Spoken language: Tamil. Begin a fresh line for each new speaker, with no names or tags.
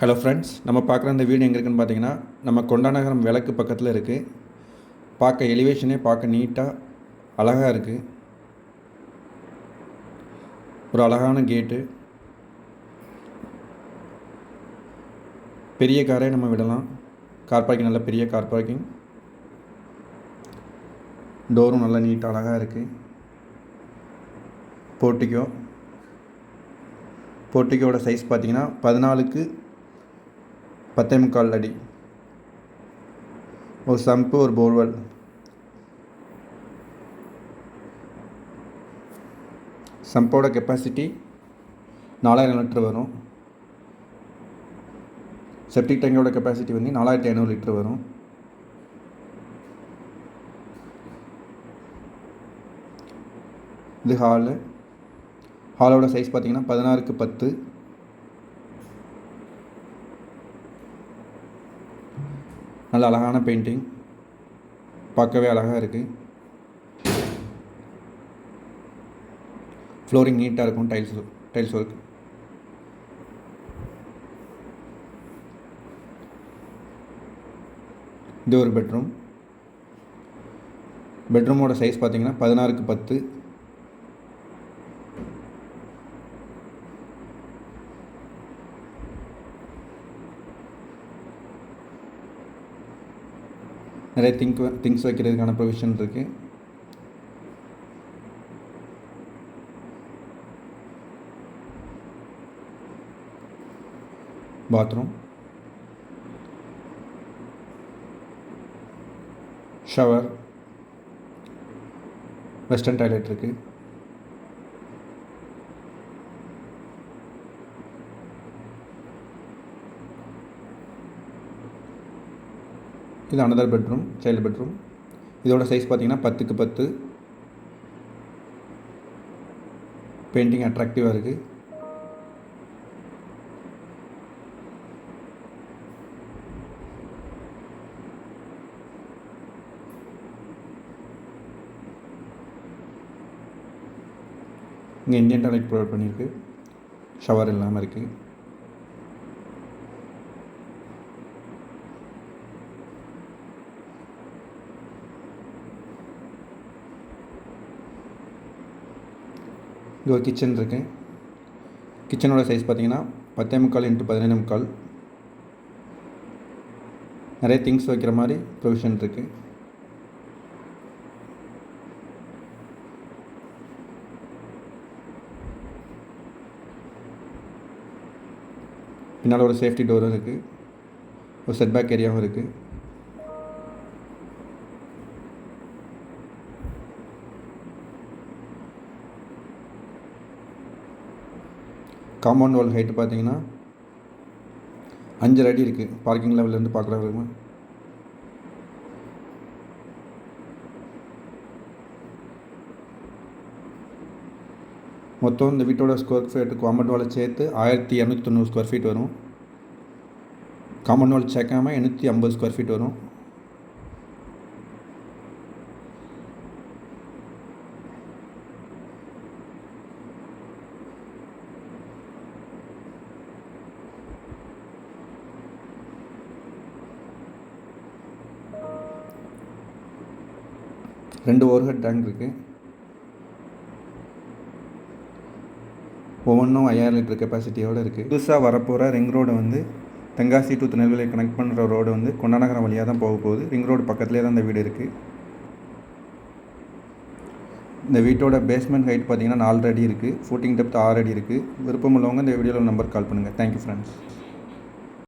ஹலோ ஃப்ரெண்ட்ஸ் நம்ம பார்க்குற இந்த வீடு எங்கே இருக்குன்னு பார்த்தீங்கன்னா நம்ம கொண்டாநகரம் விளக்கு பக்கத்தில் இருக்குது பார்க்க எலிவேஷனே பார்க்க நீட்டாக அழகாக இருக்குது ஒரு அழகான கேட்டு பெரிய காரே நம்ம விடலாம். கார் பார்க்கிங் நல்ல பெரிய கார் பார்க்கிங் டோரும் நல்லா நீட்டாக அழகாக இருக்குது போர்ட்டிக்கோ போர்ட்டிக்கோட சைஸ் பார்த்தீங்கன்னா பதினாலுக்கு பத்தே முக்கால் அடி. ஒரு சம்பு ஒரு போர்வெல். சம்போட கெப்பாசிட்டி நாலாயிரம் லிட்டர் வரும். செப்டிக் டேங்கோட கெப்பாசிட்டி வந்து நாலாயிரத்தி ஐநூறு லிட்டர் வரும். இது ஹாலு ஹாலோட சைஸ் பார்த்தீங்கன்னா பதினாறுக்கு பத்து. நல்ல அழகான பெயிண்டிங் பார்க்கவே அழகாக இருக்குது ஃப்ளோரிங் நீட்டாக இருக்கும் டைல்ஸ் டைல்ஸ் ஒர்க் இது ஒரு பெட்ரூம் பெட்ரூமோட சைஸ் பார்த்தீங்கன்னா பதினாறுக்கு பத்து. நிறைய திங்க் திங்ஸ் வைக்கிறதுக்கான ப்ரொவிஷன் இருக்குது பாத்ரூம் ஷவர் வெஸ்டர்ன் டாய்லெட் இருக்குது இது அனதர் பெட்ரூம் சைல்டு பெட்ரூம் இதோட சைஸ் பார்த்தீங்கன்னா பத்துக்கு பத்து. பெயிண்டிங் அட்ராக்டிவாக இருக்குது இங்கே இந்தியன் டாய்லெட் ப்ரொவைட் பண்ணியிருக்கு. ஷவர் இல்லாமல் இருக்குது இது ஒரு கிச்சன் இருக்குது கிச்சனோட சைஸ் பார்த்தீங்கன்னா பத்தே முக்கால் இன்ட்டு பதினேழு முக்கால். நிறைய திங்ஸ் வைக்கிற மாதிரி ப்ரொவிஷன் இருக்குது பின்னால் ஒரு சேஃப்டி டோரும் இருக்குது ஒரு செட்பேக் ஏரியாவும் இருக்குது காம்பவுண்ட் வால் ஹைட்டு பார்த்தீங்கன்னா அஞ்சரை அடி இருக்குது பார்க்கிங் லெவல்லேருந்து பார்க்குறவங்க மொத்தம் இந்த வீட்டோட ஸ்கொயர் ஃபீட் காம்பவுண்ட் வாலை சேர்த்து ஆயிரத்தி இரநூத்தி தொண்ணூறு ஸ்கொயர் ஃபீட் வரும். காம்பவுண்ட் வால் சேர்க்காம எண்ணூற்றி ஐம்பது ஸ்கொயர் ஃபீட் வரும். ரெண்டு ஓவர்ஹெட் டேங்க் இருக்குது ஒவ்வொன்றும் ஐயாயிரம் லிட்டர் கெப்பாசிட்டியோடு இருக்குது புதுசாக வரப்போகிற ரிங் ரோடு வந்து தென்காசி டு திருநெல்வேலியை கனெக்ட் பண்ணுற ரோடு வந்து கொண்டாநகரம் வழியாக தான் போக போகுது. ரிங் ரோடு பக்கத்துலேயே தான் இந்த வீடு இருக்குது இந்த வீட்டோட பேஸ்மெண்ட் ஹைட் பார்த்தீங்கன்னா நாலு அடி இருக்குது ஃபுட்டிங் டெப்த் ஆறு அடி இருக்குது விருப்பம் உள்ளவங்க இந்த வீடியோவில் நம்பர் கால் பண்ணுங்கள் தேங்க்யூ ஃப்ரெண்ட்ஸ்